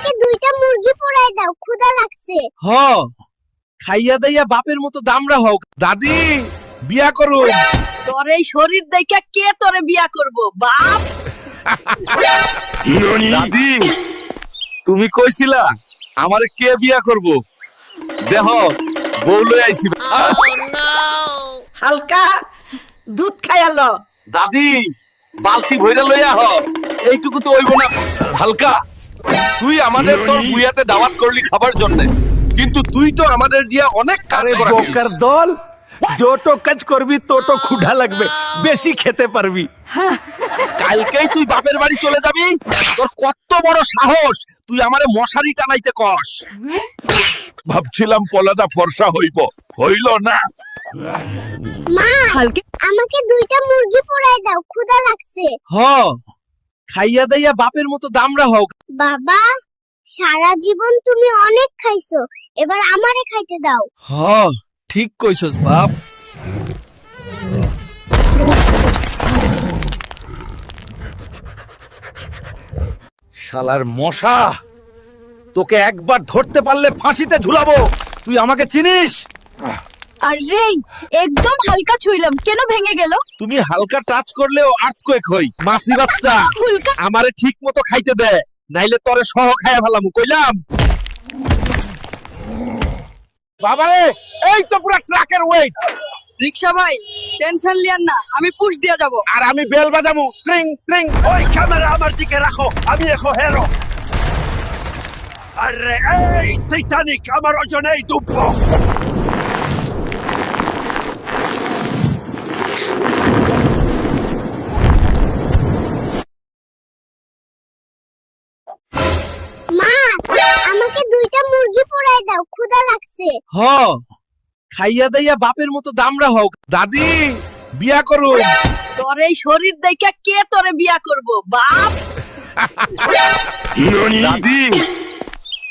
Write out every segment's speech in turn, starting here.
আমাকে দুইটা মুরগি পোড়াই দাও ক্ষুধা লাগছে। হ খাইয়া দাইয়া বাপের মতো দামরা হোক। দাদি বিয়া করুন। তোর এই শরীর দেখে কে তোরে বিয়া করব বাপ? দাদি তুমি কইছিলা আমারে কে বিয়া করব? দেহ বউ লই আইছি। হালকা দুধ খাইয়ালো দাদি বালতি ভইরা লইয়া হ। এইটুকু তো হইব না। হালকা। তুই আমাদের তোর বুয়াতে দাওয়াত করলি খাবার জন্য। কিন্তু তুই তো আমাদের দিয়া অনেক কাজ। বোকার দল যত কাজ করবি তত ক্ষুধা লাগবে বেশি খেতে পারবি। কালকেই তুই বাপের বাড়ি চলে যাবি তোর কত বড় সাহস তুই আমারে মশারি টানাইতে কস। ভাবছিলাম পলাদা ফর্সা হইব হইল না। মা হালকা আমাকে দুইটা মুরগি পোড়াই দাও ক্ষুধা লাগছে। হ। খাইয়া দাইয়া বাপের মতো দামরা হোক বাবা সারা জীবন তুমি অনেক খাইছো এবার আমারে খাইতে দাও। হ ঠিক কইছস বাপ। শালার মশা তোকে একবার ধরতে পারলে ফাঁসিতে ঝুলাবো। তুই আমাকে চিনিস? আরে একদম হালকা ছুইলাম। কেন ভেঙে গেল? তুমি হালকা টাচ করলেও আর্থকোয়েক হই। মাসি বাচ্চা হুলকা। আমারে ঠিক মতো খাইতে দে নাইলে তরে সহ খাইয়া ফেলাম কইলাম। বাবারে এই তো পুরো ট্রাকের ওয়েট রিক্সা ভাই টেনশন লিয়ান না আমি পুশ দিয়া যাব। আর আমি বেল বাজামু ট্রিং ট্রিং ওই ক্যামেরা আমার দিকে রাখো আমি এখন হেরো আরে এই টাইটানিক আমার ওজনেই ডুববো দাও ক্ষুধা লাগছে। হ খাইয়া দাইয়া বাপের মতো দামরা হোক দাদি বিয়া করুন। তোর এই শরীর দেখে কে তোরে বিয়া করব বাপ? দাদি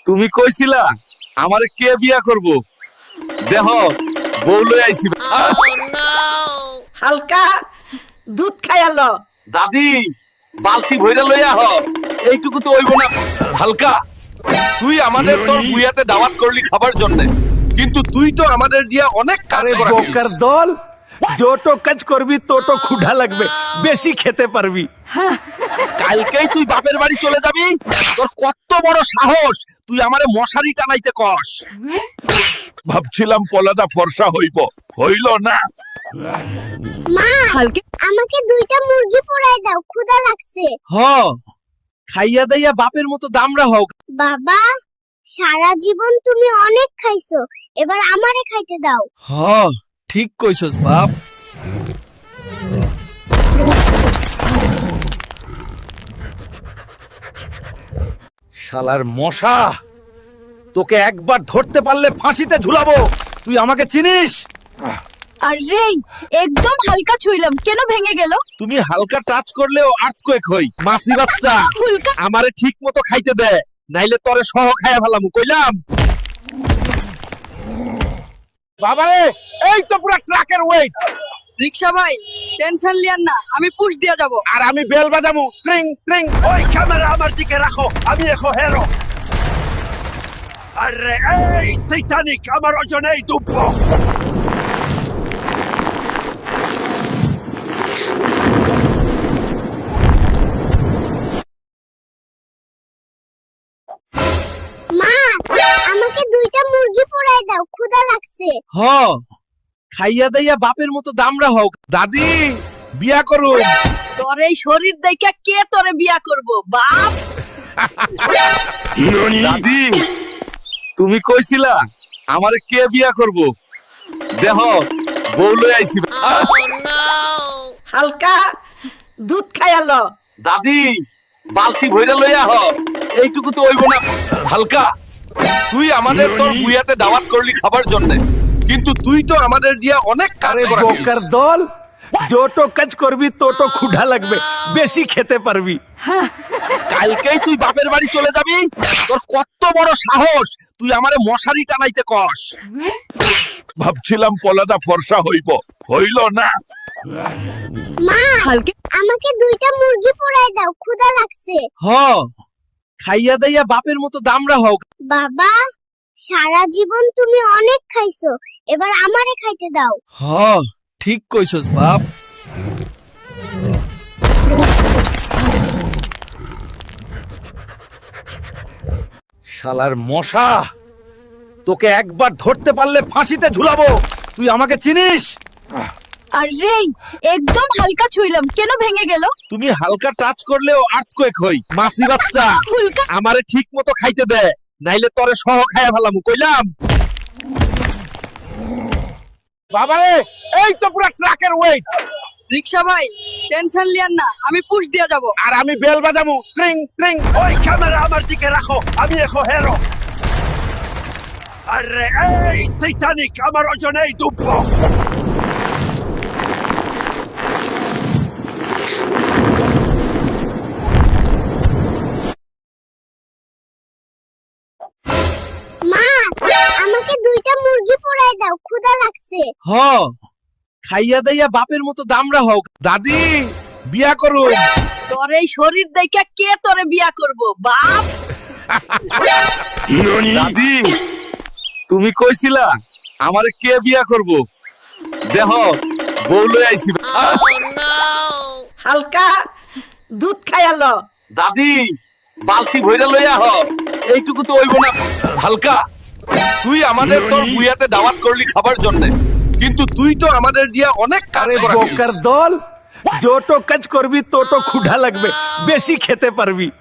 তুমি কইছিলা আমারে কে বিয়া করব? দেহ বউ লই আইছি। হালকা দুধ খাইয়ালো দাদি বালতি ভইরা লইয়া হ। এইটুকু তো হইব না। হালকা। তুই আমাদের তোর বুয়াতে দাওয়াত করলি খাবার জন্য। কিন্তু তুই তো আমাদের দিয়া অনেক কাজ বোকার দল যত কাজ করবি তত ক্ষুধা লাগবে বেশি খেতে পারবি। কালকেই তুই বাপের বাড়ি চলে যাবি তোর কত বড় সাহস তুই আমারে মশারি টানাইতে কস। ভাবছিলাম পলাদা ফর্সা হইব হইল না। মা হালকা আমাকে দুইটা মুরগি পোড়াই দাও ক্ষুধা লাগছে। হ খাইয়া দাইয়া বাপের মতো দামরা হোক বাবা সারা জীবন তুমি অনেক খাইছো এবার আমারে খাইতে দাও। হ ঠিক কইছস বাপ। শালার মশা তোকে একবার ধরতে পারলে ফাঁসিতে ঝুলাবো। তুই আমাকে চিনিস? আরে একদম হালকা ছুইলাম কেন ভেঙে গেল? তুমি হালকা টাচ করলেও আর্থকোয়েক হই মাসি বাচ্চা। হুলকা। আমারে ঠিক মতো খাইতে দে। নাইলে তরে সহ খাইয়া ফেলাম কইলাম। বাবারে এই তো পুরো ট্রাকের ওয়েট রিক্সা ভাই টেনশন লিয়ান না আমি পুশ দিয়া যাব। আর আমি বেল বাজামু ট্রিং ট্রিং ওই ক্যামেরা আমার দিকে রাখো আমি এখন হেরো আরে এই টাইটানিক আমার ওজনেই ডুববো দাও ক্ষুধা লাগছে। হ খাইয়া দাইয়া বাপের মতো দামরা হোক। দাদি বিয়া করুন। তোর এই শরীর দেখে কে তোরে বিয়া করব? বাপ! দাদি তুমি কইছিলা আমারে কে বিয়া করব? দেহ বউ লই আইছি। হালকা দুধ খাইয়ালো দাদি বালতি ভইরা লইয়া হ। এইটুকু তো হইব না। হালকা। তুই আমাদের তোর বুয়াতে দাওয়াত করলি খাবার জন্য। কিন্তু তুই তো আমাদের দিয়া অনেক কাজ আরে দল যত কাজ করবি তত ক্ষুধা লাগবে বেশি খেতে পারবি। কালকেই তুই বাপের বাড়ি চলে যাবি? তোর কত বড় সাহস? তুই আমারে মশারি টানাইতে কস। ভাবছিলাম পলাদা ফর্সা হইব। হইল না। মা হালকা আমাকে দুইটা মুরগি পোড়াই দাও ক্ষুধা লাগছে। হ। খাইয়া দাইয়া বাপের মতো দামরা হও। বাবা সারা জীবন তুমি অনেক খাইছো এবার আমারে খাইতে দাও। হ ঠিক কইছস বাপ। শালার মশা তোকে একবার ধরতে পারলে ফাঁসিতে ঝুলাবো। তুই আমাকে চিনিস? আর একদম হালকা ছুঁইলাম। কেন ভেঙে গেল? তুমি হালকা টাচ করলেও আর্থকোয়েক হই মাসি বাচ্চা। আমারে ঠিক মতো খাইতে দে নাইলে তরে সহ খাইয়া ফেলাম কইলাম। বাবারে এই তো পুরো ট্রাকের ওয়েট রিক্সা ভাই টেনশন লিয়ান না আমি পুশ দিয়া যাব। আর আমি বেল বাজামু ট্রিং ট্রিং ওই ক্যামেরা আমার দিকে রাখো আমি এখন হেরো আরে এই টাইটানিক আমার ওজনেই ডুববো লাগছে হ। খাইয়া দাইয়া বাপের মতো দামরা হও। দাদি বিয়া করুন। তোর এই শরীর দেখে কে তোরে বিয়া করব? বাপ! দাদি তুমি কইছিলা আমারে কে বিয়া করব? দেহ বউ লই আইছি। হালকা দুধ খায়ালো দাদি বালতি ভইরা লইয়া হ। এইটুকু তো হইব না। হালকা। তুই আমাদের তোর বুয়াতে দাওয়াত করলি খাবার জন্য। কিন্তু তুই তো আমাদের দিয়া অনেক কাজ। বোকার দল যত কাজ করবি তত ক্ষুধা লাগবে। বেশি খেতে পারবি।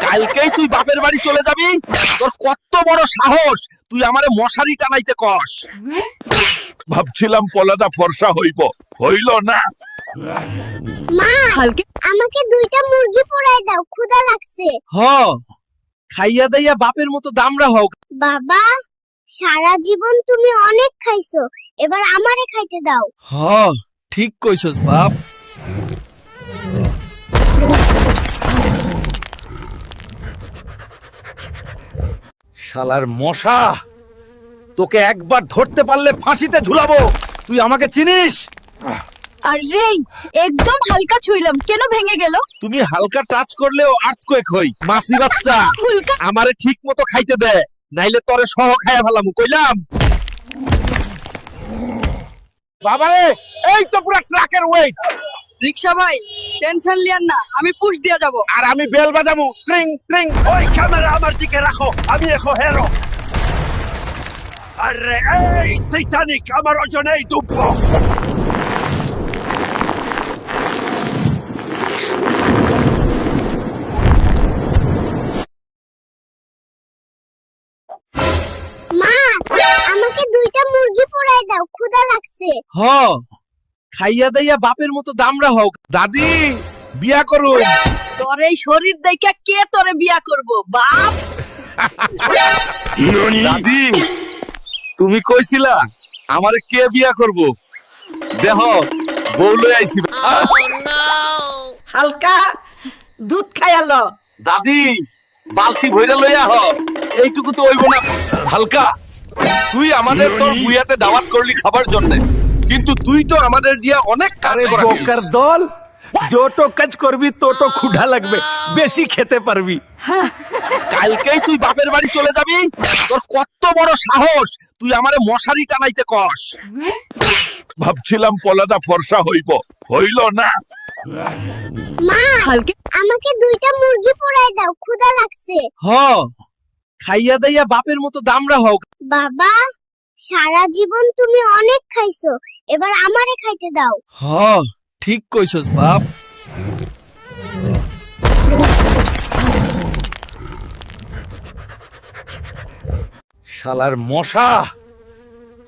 কালকেই তুই বাপের বাড়ি চলে যাবি? তোর কত বড় সাহস? তুই আমারে মশারি টানাইতে কস। ভাবছিলাম পলাদা ফর্সা হইব। হইল না। মা হালকা আমাকে দুইটা মুরগি পোড়াই দাও ক্ষুধা লাগছে। হ। খাইয়া দাইয়া বাপের মতো দামরা হও। বাবা সারা জীবন তুমি অনেক খাইছো এবার আমারে খাইতে দাও। হ ঠিক কইছস বাপ। শালার মশা তোকে একবার ধরতে পারলে ফাঁসিতে ঝুলাবো। তুই আমাকে চিনিস? আর একদম হালকা ছুঁইলাম। কেন ভেঙে গেল? তুমি হালকা টাচ করলেও আর্থকোয়েক হই মাসি বাচ্চা। হুলকা আমারে ঠিক মতো খাইতে দে নাইলে তরে সহ খাইয়া ফেলাম কইলাম। বাবারে এই তো পুরো ট্রাকের ওয়েট রিক্সা ভাই টেনশন লিয়ান না আমি পুশ দিয়া যাব। আর আমি বেল বাজামু ট্রিং ট্রিং ওই ক্যামেরা আমার দিকে রাখো আমি এখন হেরো আরে এই টাইটানিক আমার ওজনেই ডুববো হ। খাইয়া দাইয়া বাপের মতো দামরা হও দাদি বিয়া করুন। তোর এই শরীর দেখে কে তোরে বিয়া করব? বাপ! দাদি তুমি কইছিলা আমারে কে বিয়া করব? দেহ বউ লই আইছি। হালকা দুধ খায়ালো দাদি বালতি ভইরা লইয়া হ এইটুকু তো হইব না। হালকা তুই আমাদের তোর বুয়াতে দাওয়াত করলি খাবার জন্য। কিন্তু তুই তো আমাদের দিয়া অনেক কাজ আরে বোকার দল যত কাজ করবি তত ক্ষুধা লাগবে বেশি খেতে পারবি। কালকেই তুই বাপের বাড়ি চলে যাবি? তোর কত বড় সাহস তুই আমারে মশারি টানাইতে কস। ভাবছিলাম পলাদা ফর্সা হইব হইল না। মা হালকা আমাকে দুইটা মুরগি পোড়াই দাও ক্ষুধা লাগছে। হ খাইয়া দাইয়া বাপের মতো দামরা হও বাবা সারা জীবন তুমি অনেক খাইছো এবার আমারে খাইতে দাও। হ ঠিক কইছস বাপ। শালার মশা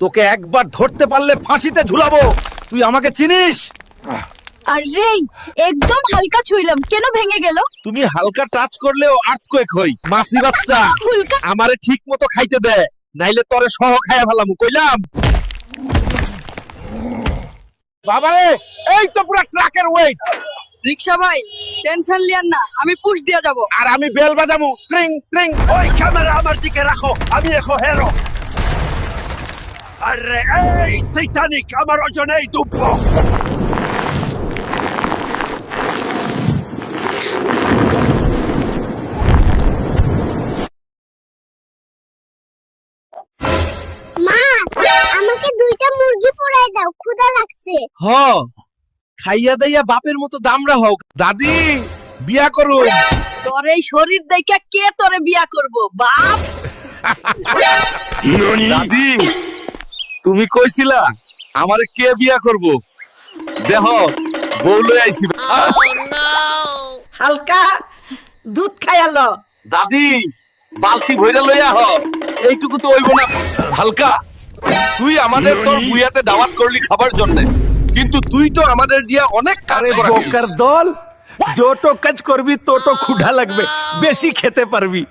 তোকে একবার ধরতে পারলে ফাঁসিতে ঝুলাবো। তুই আমাকে চিনিস? আরে একদম হালকা ছুঁইলাম কেন ভেঙে গেল? তুমি হালকা টাচ করলেও আর্থকোয়েক হই মাসি বাচ্চা। হুলকা। আমারে ঠিক মতো খাইতে দে। নাইলে তরে সহ খাইয়া ফেলাম কইলাম। বাবারে এই তো পুরো ট্রাকের ওয়েট রিক্সা ভাই টেনশন লিয়ান না আমি পুশ দিয়া যাব। আর আমি বেল বাজামু ট্রিং ট্রিং ওই ক্যামেরা আমার দিকে রাখো আমি এখন হেরো আরে এই টাইটানিক আমার ওজনেই ডুববো লাগছে। হ খাইয়া দাইয়া বাপের মতো দামরা হোক। দাদি বিয়া করুন। তোর এই শরীর দেখে কে তোরে বিয়া করব বাপ? দাদি তুমি কইছিলা আমারে কে বিয়া করব? দেহ বউ লই আইছি। হালকা দুধ খায়ালো দাদি বালতি ভইরা লইয়া হ। এইটুকু তো হইব না। হালকা। তুই আমাদের তোর বুয়াতে দাওয়াত করলি খাবার জন্য। কিন্তু তুই তো আমাদের দিয়া অনেক কাজ আরে দল যত কাজ করবি তত ক্ষুধা লাগবে বেশি খেতে পারবি।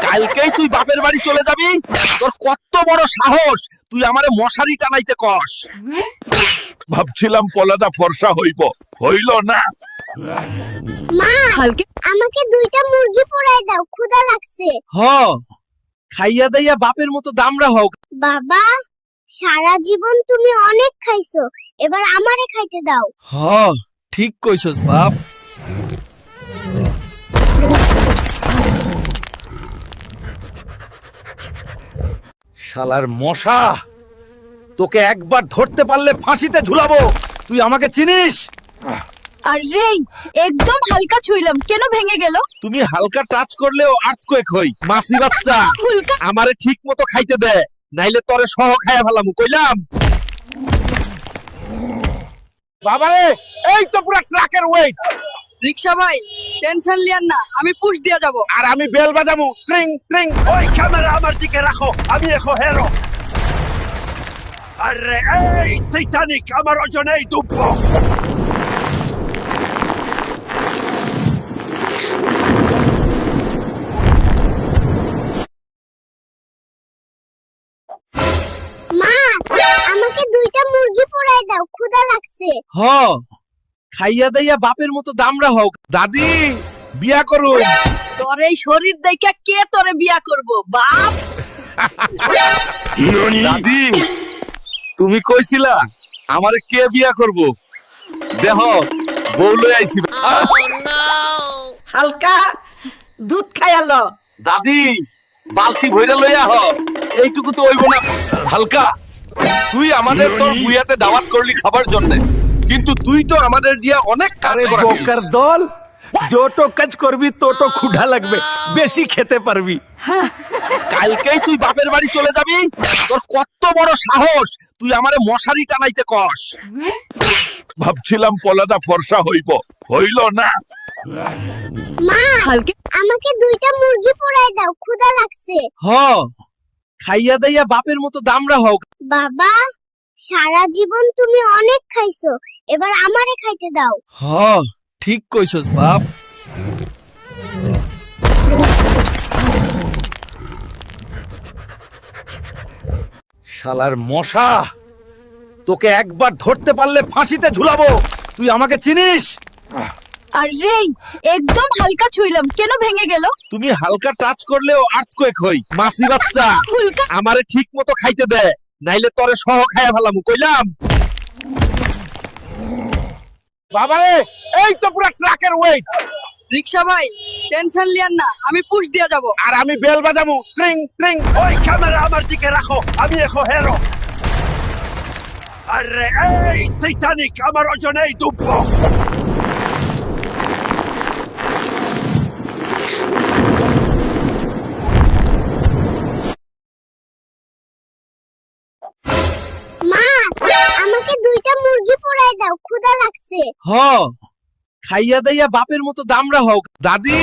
কালকেই তুই বাপের বাড়ি চলে যাবি তোর কত বড় সাহস তুই আমারে মশারি টানাইতে কস। ভাবছিলাম পলাদা ফর্সা হইব হইল না। মা হালকা আমাকে দুইটা মুরগি পোড়াই দাও ক্ষুধা লাগছে। হ। খাইয়া দাইয়া বাপের মতো দামরা হোক বাবা সারা জীবন তুমি অনেক খাইছো এবার আমারে খাইতে দাও। হ ঠিক কইছস বাপ। শালার মশা তোকে একবার ধরতে পারলে ফাঁসিতে ঝুলাবো। তুই আমাকে চিনিস? আর রে একদম হালকা ছুইলাম। কেন ভেঙে গেল? তুমি হালকা টাচ করলেও আর্থকোয়েক হই মাসি বাচ্চা। হুলকা আমারে ঠিক মতো খাইতে দে নাইলে তরে সহ খায়া ফেলাম কইলাম। বাবারে এই তো পুরা ট্রাকের ওয়েট রিক্সা ভাই টেনশন লিয়ান না আমি পুশ দিয়ে যাব। আর আমি বেল বাজামু ট্রিং ট্রিং ওই ক্যামেরা আমার দিকে রাখো আমি এখন হেরো। আরে এই টাইটানিক আমার ওজনেই এই মা লাগছে হ খাইয়া দাইয়া বাপের মতো দামরা হোক। দাদি বিয়া তোর এই শরীর দেখে কে তোরে বিয়া করব? বাপ! দাদি তুমি কইছিলা আমারে কে বিয়া করব? দেহ বউ লই আইছি। হালকা দুধ খায়ালো দাদি বালতি ভইরা লইয়া হ। এইটুকু তো হইব না। হালকা। তুই আমাদের তোর বুয়াতে দাওয়াত করলি খাবার জন্য। কিন্তু তুই তো আমাদের দিয়া অনেক কাজ বোকার দল যত কাজ করবি তত ক্ষুধা লাগবে বেশি খেতে পারবি। কালকেই তুই বাপের বাড়ি চলে যাবি তোর কত বড় সাহস তুই আমারে মশারি টানাইতে কস। ভাবছিলাম পলাদা ফর্সা হইব হইল না। মা হালকা আমাকে দুইটা মুরগি পোড়াই দাও ক্ষুধা লাগছে। হ। খাইয়া দাইয়া বাপের মতো দামরা হোক বাবা সারা জীবন তুমি অনেক খাইছো এবার আমারে খাইতে দাও। হ ঠিক কইছস বাপ। শালার মশা তোকে একবার ধরতে পারলে ফাঁসিতে ঝুলাবো। তুই আমাকে চিনিস? আর একদম হালকা ছুইলাম। কেন ভেঙে গেল? তুমি হালকা টাচ করলেও আর্থকোয়েক হই মাসি বাচ্চা। হুলকা। আমারে ঠিক মতো খাইতে দে নাইলে তরে সহ খায়া ফেলাম কইলাম। বাবারে এই তো পুরা ট্রাকের ওয়েট রিক্সা ভাই টেনশন লিয়ান না আমি পুশ দিয়ে যাব। আর আমি বেল বাজামু ট্রিং ট্রিং ওই ক্যামেরা আমার দিকে রাখো আমি এখন হেরো আরে এই টাইটানিক আমার ওজনেই এই মা দুইটা মুরগি পোড়াই দাও ক্ষুধা লাগছে। হ খাইয়া দাইয়া বাপের মতো দামরা হোক। দাদি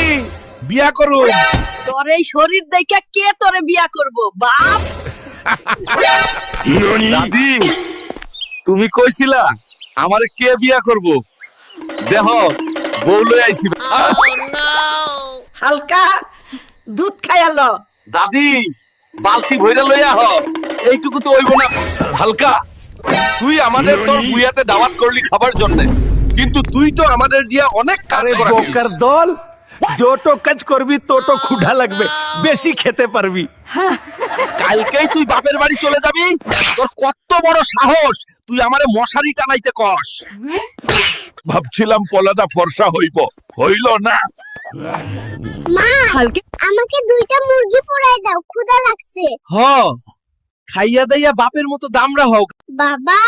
বিয়া করুন। তোর এই শরীর দেখে কে তোরে বিয়া করব বাপ? দাদি তুমি কইছিলা আমারে কে বিয়া করব? দেহ বউ লই আইছি। হালকা দুধ খায়ালো দাদি বালতি ভইরা লইয়া হ এইটুকু তো হইব না। হালকা। তুই আমাদের তোর বুয়াতে দাওয়াত করলি খাবার জন্য। কিন্তু তুই তো আমাদের দিয়া অনেক কাজ। বোকার দল যত কাজ করবি তত ক্ষুধা লাগবে বেশি খেতে পারবি। কালকেই তুই বাপের বাড়ি চলে যাবি তোর কত বড় সাহস তুই আমারে মশারি টানাইতে কস। ভাবছিলাম পলাদা ফর্সা হইব হইল না। মা হালকা আমাকে দুইটা মুরগি পোড়াই দাও ক্ষুধা লাগছে। হ। খাইয়া দাইয়া বাপের মতো দামরা হোক বাবা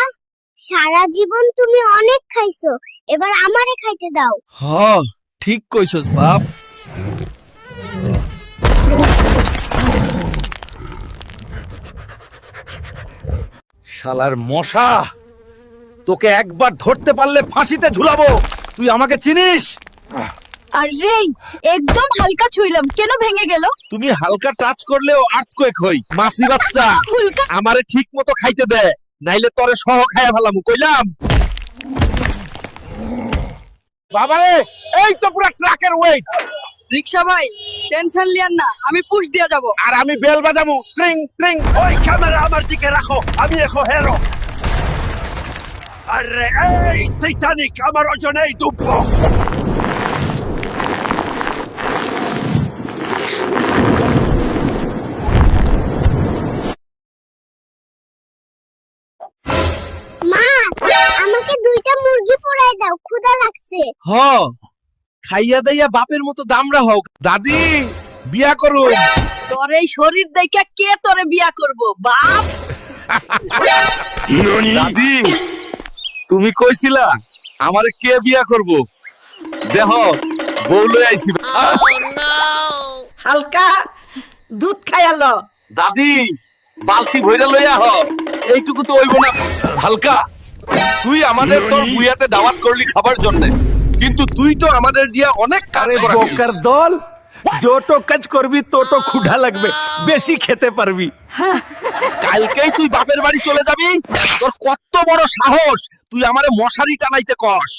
সারা জীবন তুমি অনেক খাইছো এবার আমারে খাইতে দাও। হ ঠিক কইছস বাপ। শালার মশা তোকে একবার ধরতে পারলে ফাঁসিতে ঝুলাবো। তুই আমাকে চিনিস? আর একদম হালকা ছুঁইলাম। কেন ভেঙে গেল? তুমি হালকা টাচ করলেও আর্থকোয়েক হই। মাসি বাচ্চা হুলকা আমারে ঠিক মতো খাইতে দে নাইলে তরে সহ খায়া ফেলাম কইলাম। বাবারে এই তো পুরা ট্রাকের ওয়েট রিক্সা ভাই টেনশন লিয়ান না আমি পুশ দিয়ে যাব। আর আমি বেল বাজামু ট্রিং ট্রিং ওই ক্যামেরা আমার দিকে রাখো আমি এখন হেরো। আরে এই টাইটানিক আমার ওজনেই এই মা লাগছে হ। খাইয়া দাইয়া বাপের মতো দামরা হোক। দাদি বিয়া তোর এই শরীর দেখে কে তোরে বিয়া করব বাপ? দাদি তুমি কইছিলা আমারে কে বিয়া করব? দেহ বউ লই আইছি। হালকা দুধ খায়ালো দাদি বালতি ভইরা লইয়া হ। এইটুকু তো হইব না। হালকা। তুই আমাদের তোর বুয়াতে দাওয়াত করলি খাবার জন্য। কিন্তু তুই তো আমাদের দিয়া অনেক কাজ। বোকার দল যত কাজ করবি তত ক্ষুধা লাগবে বেশি খেতে পারবি। কালকেই তুই বাপের বাড়ি চলে যাবি তোর কত বড় সাহস তুই আমারে মশারি টানাইতে কস।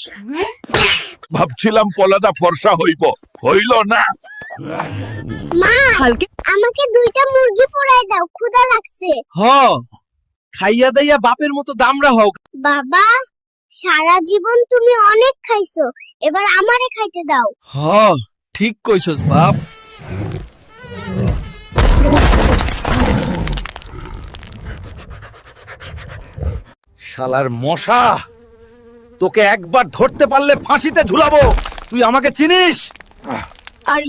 ভাবছিলাম পলাদা ফর্সা হইব হইল না। মা হালকা আমাকে দুইটা মুরগি পোড়াই দাও ক্ষুধা লাগছে। হ। খাইয়া দাইয়া বাপের মতো দামরা হোক বাবা সারা জীবন তুমি অনেক খাইছো এবার আমারে খাইতে দাও। হ ঠিক কইছস বাপ। শালার মশা তোকে একবার ধরতে পারলে ফাঁসিতে ঝুলাবো। তুই আমাকে চিনিস? আর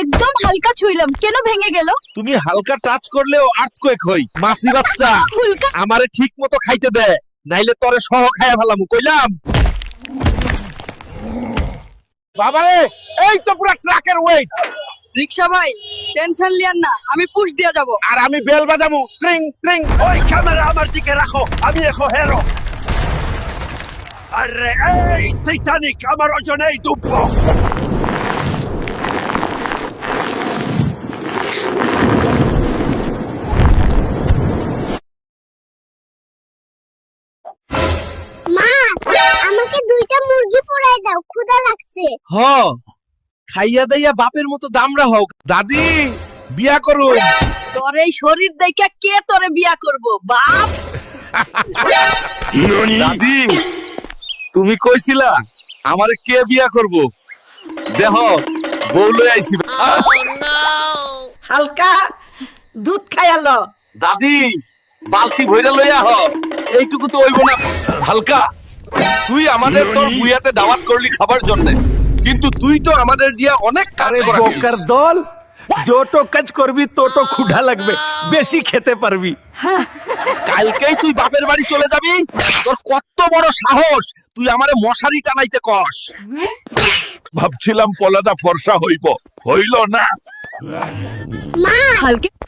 একদম হালকা ছুঁইলাম। কেন ভেঙে গেল? তুমি হালকা টাচ করলেও আর্থকোয়েক হই মাসি বাচ্চা। হুলকা আমারে ঠিক মতো খাইতে দে নাইলে তরে সহ খায়া ফেলাম কইলাম। বাবারে এই তো পুরা ট্রাকের ওয়েট রিক্সা ভাই টেনশন লিয়ান না আমি পুশ দিয়ে যাব। আর আমি বেল বাজামু ট্রিং ট্রিং ওই ক্যামেরা আমার দিকে রাখো আমি এখন হেরো। আরে এই টাইটানিক আমার ওজনেই ডুববো দুইটা মুরগি পোড়াই দাও ক্ষুধা লাগছে। হ খাইয়া দাইয়া বাপের মতো দামরা হোক দাদি বিয়া করুন। তোর এই শরীর দেখে কে তোরে বিয়া করব বাপ? দাদি তুমি কইছিলা আমারে কে বিয়া করব? দেহ বউ লই আইছি। হালকা দুধ খায়ালো দাদি বালতি ভইরা লইয়া হ। এইটুকু তো হইব না। হালকা। তুই আমাদের তোর বুয়াতে দাওয়াত করলি খাবার জন্য। কিন্তু তুই তো আমাদের দিয়া অনেক কাজ করাছিস। বোকার দল যত কাজ করবি তত ক্ষুধা লাগবে বেশি খেতে পারবি। কালকেই তুই বাপের বাড়ি চলে যাবি তোর কত বড় সাহস তুই আমারে মশারি টানাইতে কস। ভাবছিলাম পলাদা ফর্সা হইব হইল না। মা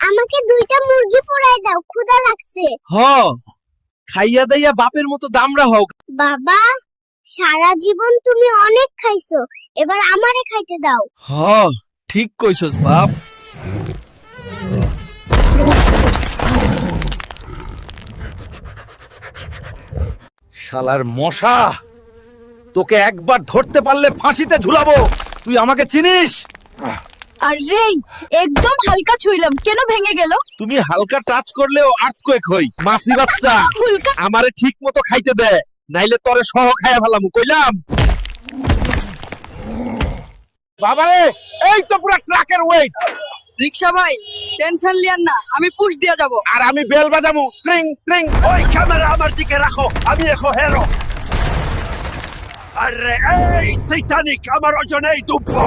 আমাকে দুইটা মুরগি পোড়াই দাও ক্ষুধা লাগছে। হ। খাইয়া দাইয়া বাপের মতো দামরা হোক বাবা সারা জীবন তুমি অনেক খাইছো এবার আমারে খাইতে দাও। হ ঠিক কইছস বাপ। শালার মশা তোকে একবার ধরতে পারলে ফাঁসিতে ঝুলাবো। তুই আমাকে চিনিস? আর একদম হালকা ছুঁইলাম। কেন ভেঙে গেল? তুমি হালকা টাচ করলেও আর্থকোয়েক হই। মাসি বাচ্চা হুলকা। আমারে ঠিক মতো খাইতে দে নাইলে তরে সহ খায়া ফেলাম কইলাম। বাবারে এই তো পুরা ট্রাকের ওয়েট রিক্সা ভাই টেনশন লিয়ান না আমি পুশ দিয়ে যাব। আর আমি বেল বাজামু ট্রিং ট্রিং ওই ক্যামেরা আমার দিকে রাখো আমি এখন হেরো আরে এই টাইটানিক আমার ওজনেই ডুববো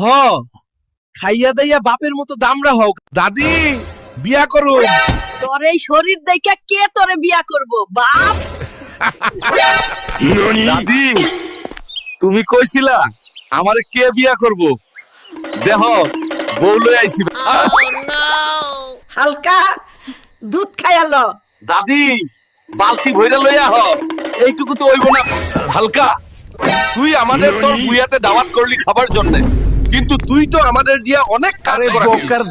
হ। খাইয়া দাইয়া বাপের মতো দামরা হোক দাদি বিয়া করু তোর এই শরীর দেখে কে তোরে বিয়া করব বাপ? দাদি তুমি কইছিলা আমারে কে বিয়া করব? দেহ বউ লই আইছি। হালকা দুধ খায়ালো দাদি বালতি ভইরা লইয়া হ। এইটুকু তো হইব না। হালকা। তুই আমাদের তোর বুয়াতে দাওয়াত করলি খাবার জন্য। কিন্তু তুই তো আমাদের দিয়া অনেক কাজ আরে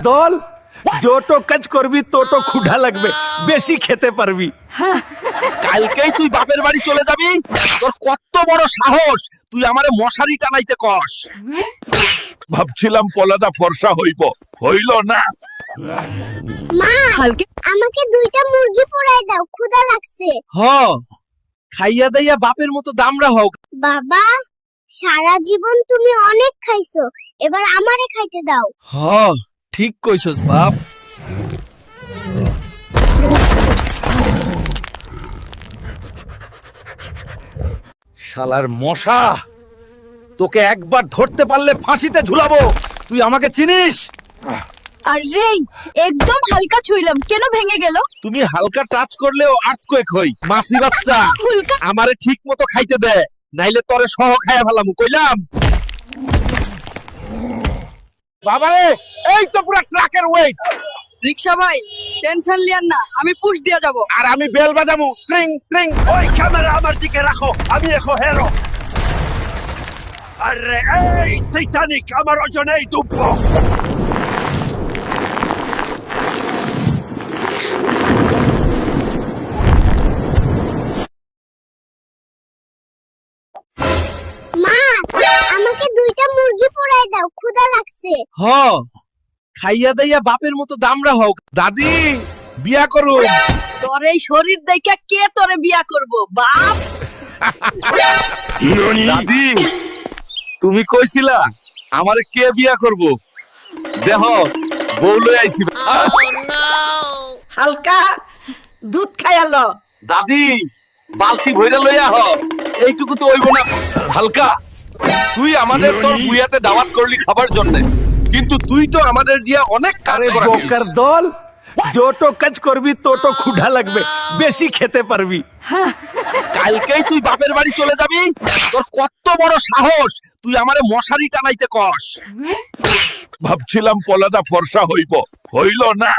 দল যত কাজ করবি তত ক্ষুধা লাগবে বেশি খেতে পারবি। কালকেই তুই বাপের বাড়ি চলে যাবি তোর কত বড় সাহস তুই আমারে মশারি টানাইতে কস। ভাবছিলাম পলাদা ফর্সা হইব হইল না। মা হালকা আমাকে দুইটা মুরগি পোড়াই দাও ক্ষুধা লাগছে। হ। খাইয়া দাইয়া বাপের মতো দামরা হোক বাবা সারা জীবন তুমি অনেক খাইছো এবার আমারে খাইতে দাও। হ ঠিক কইছস বাপ। শালার মশা তোকে একবার ধরতে পারলে ফাঁসিতে ঝুলাবো। তুই আমাকে চিনিস? আর একদম হালকা ছুইলাম। কেন ভেঙে গেল? তুমি হালকা টাচ করলেও আর্থকোয়েক হই মাসি বাচ্চা। হুলকা আমারে ঠিক মতো খাইতে দে নাইলে তরে সহ খাইয়া ফেলাম কইলাম। বাবারে এই তো পুরো ট্রাকের ওয়েট রিক্সা ভাই টেনশন লিয়ান না আমি পুশ দিয়ে যাব। আর আমি বেল বাজামু ট্রিং ট্রিং ওই ক্যামেরা আমার দিকে রাখো আমি এখন হেরো আরে এই টাইটানিক আমার ওজনেই ডুববো দাও ক্ষুধা লাগছে। হ খাইয়া দাইয়া বাপের মতো দামরা হোক দাদি বিয়া করু তোর এই শরীর দেখে কে তোরে বিয়া করব বাপ? দাদি তুমি কইছিলা আমারে কে বিয়া করব? দেহ বউ লই আইছি। হালকা দুধ খায়ালো দাদি বালতি ভইরা লইয়া হ। এইটুকু তো হইব না। হালকা। তুই আমাদের তোর বুয়াতে দাওয়াত করলি খাবার জন্য। কিন্তু তুই তো আমাদের দিয়া অনেক কাজ। বোকার দল যত কাজ করবি তত ক্ষুধা লাগবে বেশি খেতে পারবি। কালকেই তুই বাপের বাড়ি চলে যাবি তোর কত বড় সাহস তুই আমারে মশারি টানাইতে কস। ভাবছিলাম পলাদা ফর্সা হইব হইল না।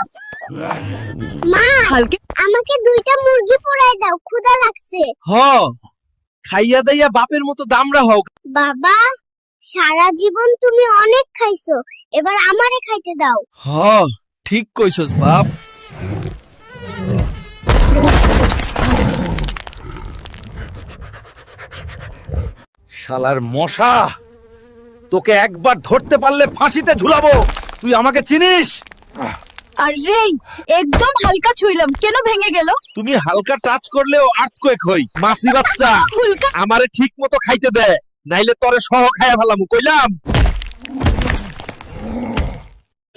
মা হালকা আমাকে দুইটা মুরগি পোড়াই দাও ক্ষুধা লাগছে। হ। খাইয়া দাইয়া বাপের মতো দামরা হোক বাবা সারা জীবন তুমি অনেক খাইছো এবার আমারে খাইতে দাও। হ ঠিক কইছস বাপ। শালার মশা তোকে একবার ধরতে পারলে ফাঁসিতে ঝুলাবো। তুই আমাকে চিনিস? আর একদম হালকা ছুইলাম। কেন ভেঙে গেল? তুমি হালকা টাচ করলেও আর্থকোয়েক হই। মাসি বাচ্চা হুলকা। আমারে ঠিক মতো খাইতে দে নাইলে তরে সহ খাইয়া ফেলাম কইলাম।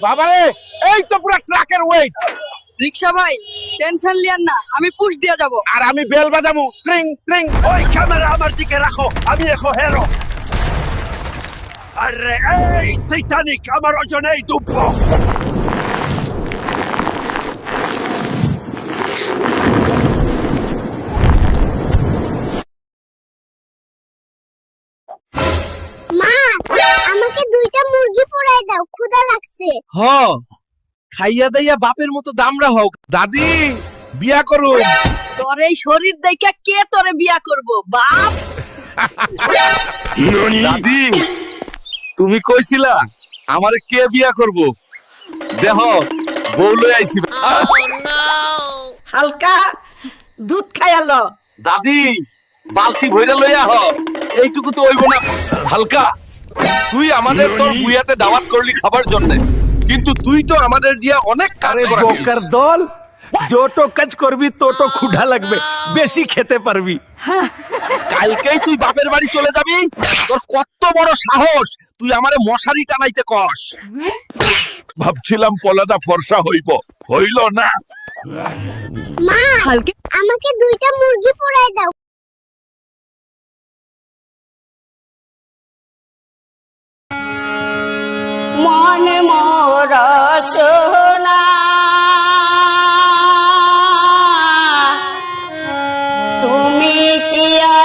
বাবারে এই তো পুরো ট্রাকের ওয়েট রিক্সা ভাই টেনশন লিয়ান না আমি পুশ দিয়ে যাব। আর আমি বেল বাজামু ট্রিং ট্রিং ওই ক্যামেরা আমার দিকে রাখো আমি এখন হেরো আরে এই টাইটানিক আমার ওজনেই ডুববো লাগছে হ। খাইয়া দাইয়া বাপের মতো দামরা হোক। দাদি বিয়া করু তোর এই শরীর দেখে কে তোরে বিয়া করব? বাপ! দাদি তুমি কইছিলা আমারে কে বিয়া করব? দেহ বউ লই আইছি। হালকা দুধ খায়ালো দাদি বালতি ভইরা লইয়া হ। এইটুকু তো হইব না। হালকা। তুই আমাদের তোর বুয়াতে দাওয়াত করলি খাবার জন্য। কিন্তু তুই তো আমাদের দিয়া অনেক কাজ আরে দল যত কাজ করবি তত ক্ষুধা লাগবে বেশি খেতে পারবি। কালকেই তুই বাপের বাড়ি চলে যাবি তোর কত বড় সাহস তুই আমারে মশারি টানাইতে কস। ভাবছিলাম পলাদা ফর্সা হইব হইল না। মা হালকা আমাকে দুইটা মুরগি পোড়াই দাও। মন মোর